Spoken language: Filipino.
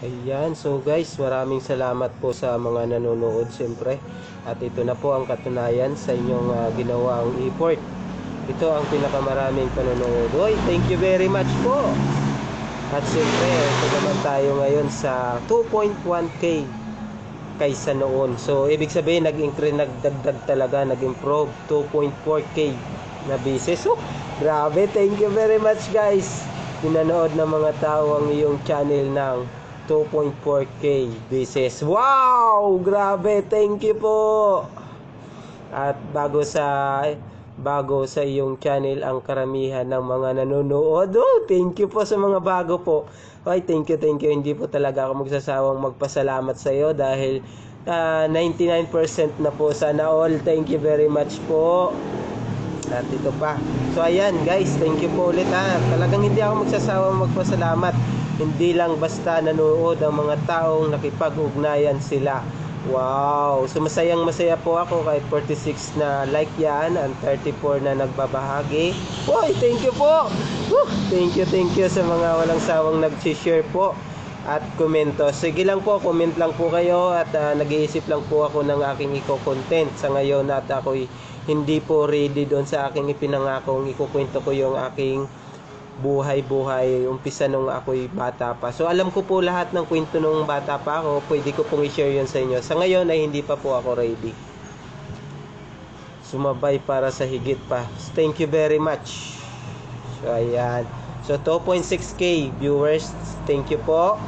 Ayan, so guys, maraming salamat po sa mga nanonood siyempre. At ito na po ang katunayan sa inyong ah, ginawang effort. Ito ang pinakamaraming panonood. Oy, thank you very much po. At siyempre, ito naman tayo ngayon sa 2.1k kaysa noon. So, ibig sabihin, nag-increase, nagdagdag talaga, nag-improve 2.4k na bises. So, grabe, thank you very much guys. Pinanood ng mga tao ang iyong channel ng 2.4k bises. Wow! Grabe, thank you po. At bago sa bago sa iyong channel ang karamihan ng mga nanonood. Oh, thank you po sa mga bago po. Ay, thank you, thank you. Hindi po talaga ako magsasawang magpasalamat sa iyo dahil ah, 99% na po sana all. Thank you very much po. At ito pa. So ayan guys, thank you po ulit ha. Talagang hindi ako magsasawang magpasalamat. Hindi lang basta nanonood ang mga taong nakipag-ugnayan sila. Wow! So masayang masaya po ako kahit 46 na like yan and 34 na nagbabahagi. Boy, thank you po! Woo! Thank you, thank you sa mga walang sawang nag-share po at komento. Sige lang po, comment lang po kayo at ah, nag-iisip lang po ako ng aking iko-content sa ngayon at ako'y hindi po ready doon sa aking ipinangakong ikukwento ko yung aking buhay-buhay umpisa nung ako'y bata pa. So alam ko po lahat ng kwento nung bata pa ako, pwede ko pong i-share yun sa inyo. Sa ngayon ay hindi pa po ako ready. Sumabay para sa higit pa. Thank you very much. So ayan. So 2.6k viewers, thank you po.